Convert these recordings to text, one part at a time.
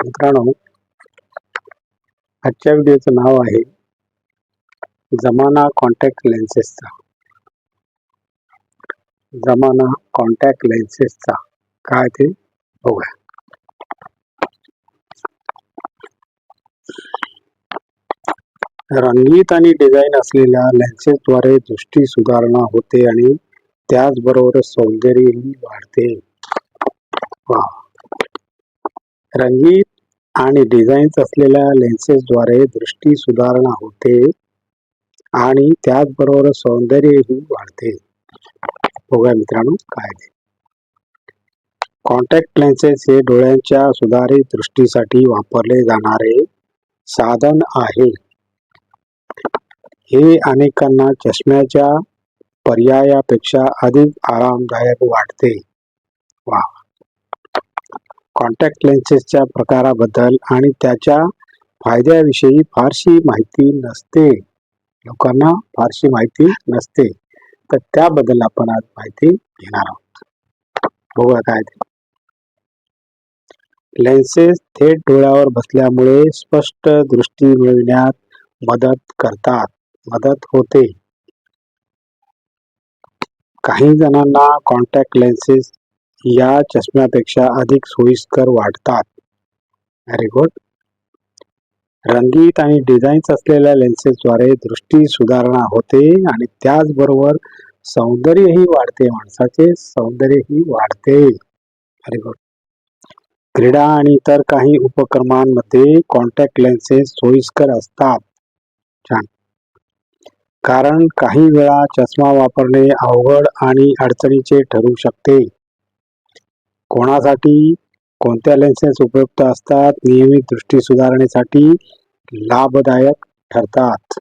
मित्रांनो आजच्या व्हिडिओचं नाव आहे जमाना कॉन्टॅक्ट लेन्सेसचा जमाना कॉन्टॅक्ट लेन्सेसचा काय ते बघूया. रंगीत आणि डिझाईन असलेल्या लेन्सेसद्वारे दृष्टी सुधारणा होते आणि त्याचबरोबर सौंदर्यही वाढते. वा रंगीत आणि डिझाईन्स असलेल्या लेन्सेसद्वारे दृष्टी सुधारणा होते आणि त्याचबरोबर सौंदर्यही वाढते. बघा मित्रांनो काय कॉन्टॅक्ट लेन्सेस हे डोळ्यांच्या सुधारित दृष्टीसाठी वापरले जाणारे साधन आहे. हे अनेकांना चष्म्याच्या पर्यायापेक्षा अधिक आरामदायक वाटते. वा कॉन्टॅक्ट लेन्सेसच्या प्रकाराबद्दल आणि त्याच्या फायद्याविषयी फारशी माहिती नसते. लोकांना फारशी माहिती नसते. तर त्याबद्दल आपण आज माहिती घेणार आहोत. बघूया काय ते. लेन्सेस थेट डोळ्यावर बसल्यामुळे स्पष्ट दृष्टी मिळविण्यात मदत करतात. मदत होते. काही जणांना कॉन्टॅक्ट लेन्सेस या चष्म्यापेक्षा अधिक सोयीस्कर वाटतात. व्हेरी गुड रंगीत आणि डिझाईन्स असलेल्या लेन्सेसद्वारे दृष्टी सुधारणा होते आणि त्याचबरोबर सौंदर्यही वाढते माणसाचे सौंदर्यही वाढते. व्हेरी गुड क्रीडा आणि इतर काही उपक्रमांमध्ये कॉन्टॅक्ट लेन्सेस सोयीस्कर असतात. छान. कारण काही वेळा चष्मा वापरणे अवघड आणि अडचणीचे ठरू शकते. कोणासाठी कोणत्या लेन्सेस उपयुक्त असतात नियमित दृष्टी सुधारणेसाठी लाभदायक ठरतात.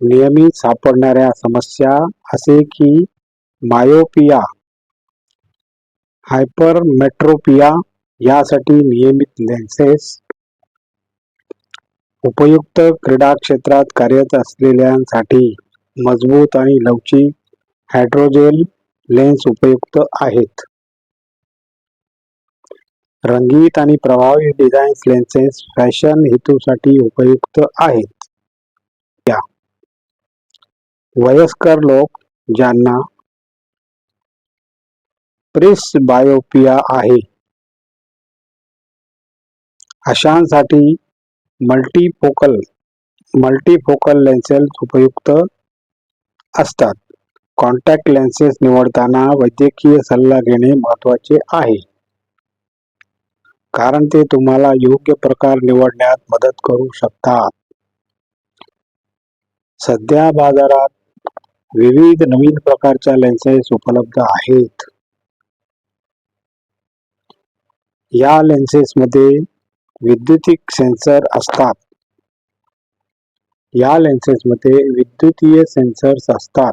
नियमित सापडणाऱ्या समस्या असे की मायोपिया हायपरमेट्रोपिया यासाठी नियमित लेन्सेस उपयुक्त क्रीडा क्षेत्रात कार्यरत असलेल्यांसाठी मजबूत आणि लवचिक हायड्रोजेल लेन्स उपयुक्त आहेत. रंगीत आणि प्रभावी डिझाईन्स लेन्सेस फॅशन हेतूसाठी उपयुक्त आहेत. या. वयस्कर लोक ज्यांना प्रिस बायोपिया आहे. अशांसाठी मल्टीफोकल मल्टीफोकल लेन्सेस उपयुक्त असतात. कॉन्टॅक्ट लेन्सेस निवडताना वैद्यकीय सल्ला घेणे महत्त्वाचे आहे. कारण ते तुम्हाला योग्य प्रकार निवडण्यात मदत करू शकतात. सध्या बाजारात विविध नवीन प्रकारच्या लेन्सेस उपलब्ध आहेत. या लेन्सेसमध्ये विद्युतिक सेन्सर असतात. या लेन्सेसमध्ये विद्युतीय सेन्सर्स असतात.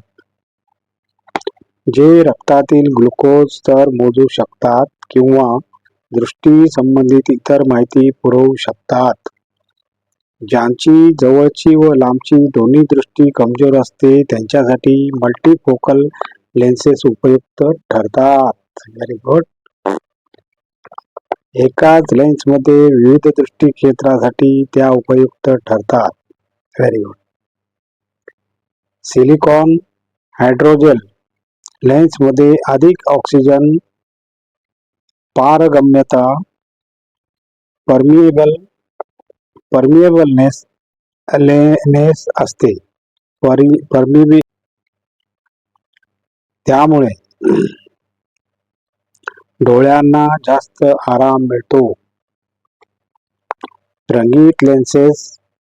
जे रक्तातील ग्लुकोज स्तर मोजू शकतात किंवा दृष्टी संबंधित इतर माहिती पुरवू शकतात. ज्यांची जवळची व लांबची दोन्ही दृष्टी कमजोर असते त्यांच्यासाठी मल्टीफोकल लेन्सेस उपयुक्त ठरतात. व्हेरी गुड एकाच लेन्समध्ये विविध दृष्टी क्षेत्रासाठी त्या उपयुक्त ठरतात. व्हेरी गुड सिलिकॉन हायड्रोजेल लेन्समध्ये अधिक ऑक्सिजन पारगम्यता परमिएबल परमिएबलनेस लेनेस असते. परि परमिबी त्यामुळे डोळ्यांना जास्त आराम मिळतो. रंगीत लेन्सेस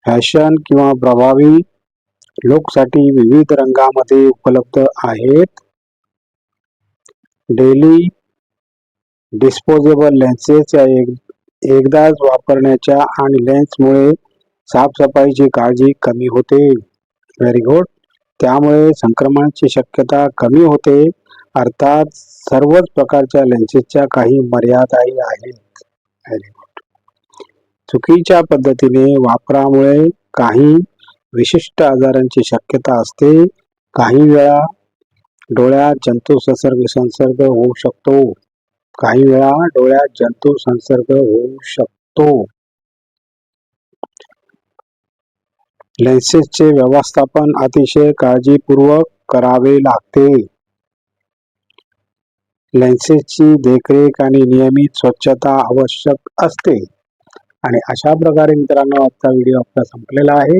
फॅशन किंवा प्रभावी लोकसाठी विविध रंगामध्ये उपलब्ध आहेत. डेली डिस्पोजेबल लेन्सेस या एक एकदाच वापरण्याच्या आणि लेन्समुळे साफसफाईची काळजी कमी होते. व्हेरी गुड त्यामुळे संक्रमणाची शक्यता कमी होते. अर्थात सर्वच प्रकारच्या लेन्सेसच्या काही मर्यादाही आहेत. व्हेरी गुड चुकीच्या पद्धतीने वापरामुळे काही विशिष्ट आजारांची शक्यता असते. काही वेळा डोळ्यात जंतू संसर्ग संसर्ग होऊ शकतो. काही वेळा डोळ्यात जंतू संसर्ग होऊ शकतो. लेन्सेसचे व्यवस्थापन अतिशय काळजीपूर्वक करावे लागते. लेन्सेसची देखरेख आणि नियमित स्वच्छता आवश्यक असते. आणि अशा प्रकारे मित्रांनो आजचा व्हिडिओ आपला संपलेला आहे.